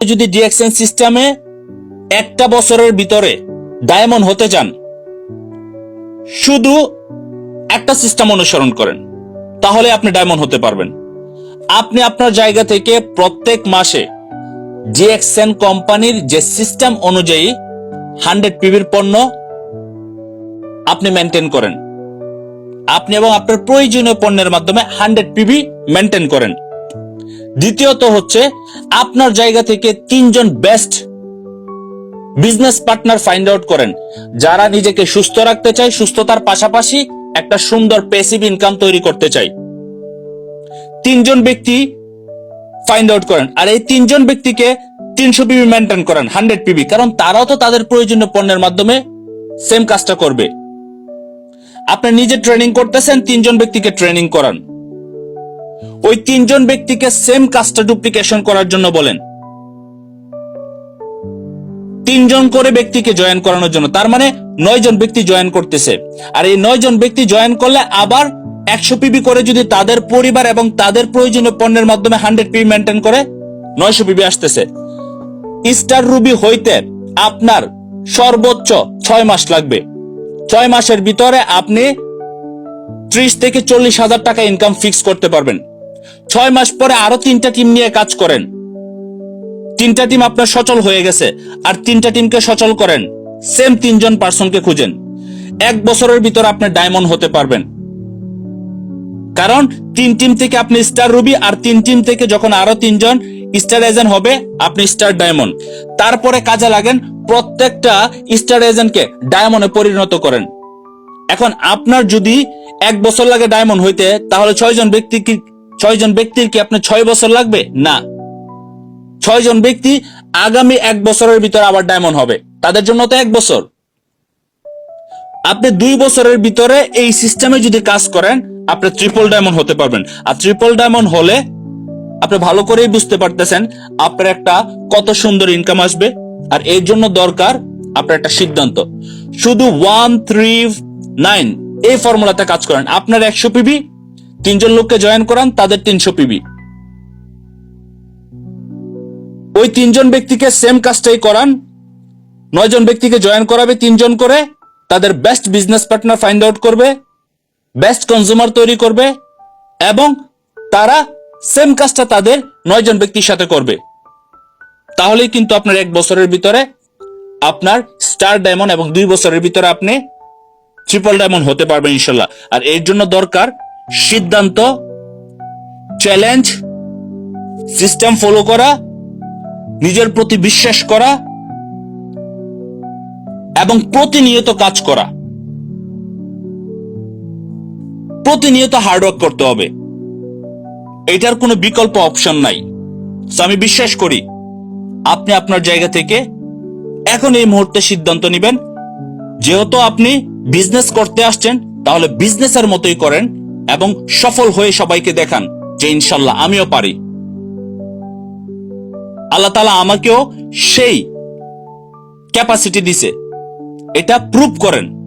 যদি ডিএক্সএন সিস্টেমে একটা বছরের ভিতরে ডায়মন্ড হতে চান, শুধু একটা সিস্টেম অনুসরণ করেন, তাহলে আপনি ডায়মন্ড হতে পারবেন। আপনি আপনার জায়গা থেকে প্রত্যেক মাসে জিএক্সএন কোম্পানির যে সিস্টেম অনুযায়ী হান্ড্রেড পিবির পণ্য আপনি মেনটেন করেন। আপনি এবং আপনার প্রয়োজনীয় পণ্যের মাধ্যমে হান্ড্রেড পিবি মেনটেন করেন। দ্বিতীয়ত হচ্ছে, আপনার জায়গা থেকে তিনজন best business partner find out করেন। যারা নিজেকে সুস্থ রাখতে চায়, সুস্থতার পাশাপাশি একটা সুন্দর পেসিভ ইনকাম তৈরি করতে চায়। তিনজন ব্যক্তি ফাইন্ড আউট করেন। আর এই তিনজন ব্যক্তিকে তিনশো পিবি মেনটেন করেন হান্ড্রেড পিবি কারণ তারাও তো তাদের প্রয়োজনীয় পণ্যের মাধ্যমে সেম কাজটা করবে। আপনি নিজে ট্রেনিং করতেছেন, তিনজন ব্যক্তিকে ট্রেনিং করান। ওই তিনজন ব্যক্তিকে সেম কাজটা ডুপ্লিকেশন করার জন্য বলেন। তিনজন করে ব্যক্তিকে জয়েন করানোর জন্য। তার মানে নয় জন ব্যক্তি জয়েন করতেছে। আর এই নয় জন ব্যক্তি জয়েন করলে আবার একশো পিবি করে যদি তাদের পরিবার এবং তাদের প্রয়োজনীয় পণ্যের মাধ্যমে হান্ড্রেড পিবি মেনটেন করে, নয়শো পিবি আসতেছে। স্টার রুবি হইতে আপনার সর্বোচ্চ ছয় মাস লাগবে। ছয় মাসের ভিতরে আপনি ত্রিশ থেকে চল্লিশ হাজার টাকা ইনকাম ফিক্স করতে পারবেন। ছয় মাস পরে আরও তিনটা টিম নিয়ে কাজ করেন। তিনটা টিম আপনার সচল হয়ে গেছে, আর তিনটা টিমকে সচল করেন। সেম তিনজন পার্সনকে খুঁজেন। এক বছরের ভিতর আপনি ডায়মন্ড হতে পারবেন। কারণ তিন টিম থেকে আপনি স্টার রুবি আর তিন টিম থেকে যখন আরও তিনজন স্টার এজেন্ট হবে, আপনি স্টার ডায়মন্ড তারপরে কাজে লাগেন প্রত্যেকটা স্টার এজেন্টকে ডায়মন্ডে পরিণত করেন। এখন আপনার যদি এক বছর লাগে ডায়মন্ড হইতে, তাহলে ছয়জন ব্যক্তি ছয়জন ব্যক্তির কি আপনার ছয় বছর লাগবে? না। ছয়জন ব্যক্তি আগামী এক বছরের ভিতরে আবার ডায়মন্ড হবে। তাদের জন্য তো এক বছর। আপনি দুই বছরের ভিতরে এই সিস্টেমে যদি কাজ করেন, আপনি ট্রিপল ডায়মন্ড হতে পারবেন। আর ট্রিপল ডায়মন্ড হলে আপনি ভালো করেই বুঝতে পারতেছেন আপনার একটা কত সুন্দর ইনকাম আসবে আর এর জন্য দরকার আপনার একটা সিদ্ধান্ত। শুধু ওয়ান থ্রি নাইন এই ফর্মুলাতে কাজ করেন। আপনার একশো পিবি তিনজন লোককে জয়েন করান, তাদের তিনশো পিবি। ওই তিনজন ব্যক্তিকে সেম কাজটাই করান। নয়জন ব্যক্তিকে জয়েন করাবে তিনজন করে, তাদের best business partner find out করবে বেস্ট কনজিউমার তৈরি করবে, এবং তারা সেম কাজটা তাদের নয়জন ব্যক্তির সাথে করবে। তাহলেই কিন্তু আপনার এক বছরের ভিতরে আপনার স্টার ডায়মন্ড এবং দুই বছরের ভিতরে আপনি ট্রিপল ডায়মন্ড হতে পারবেন ইনশাল্লাহ। আর এর জন্য দরকার সিদ্ধান্ত চ্যালেঞ্জ সিস্টেম ফলো করা, নিজের প্রতি বিশ্বাস করা, এবং প্রতিনিয়ত কাজ করা। প্রতিনিয়ত হার্ডওয়ার্ক করতে হবে। এটার কোনো বিকল্প অপশন নাই। আমি বিশ্বাস করি, আপনি আপনার জায়গা থেকে এখন এই মুহূর্তে সিদ্ধান্ত নেবেন। যেহেতু আপনি বিজনেস করতে আসছেন, তাহলে বিজনেসের মতোই করেন। এবং সফল হয়ে সবাইকে দেখান যে ইনশাল্লাহ আমিও পারি। আল্লাহ তালা আমাকেও সেই ক্যাপাসিটি দিছে। এটা প্রুভ করেন।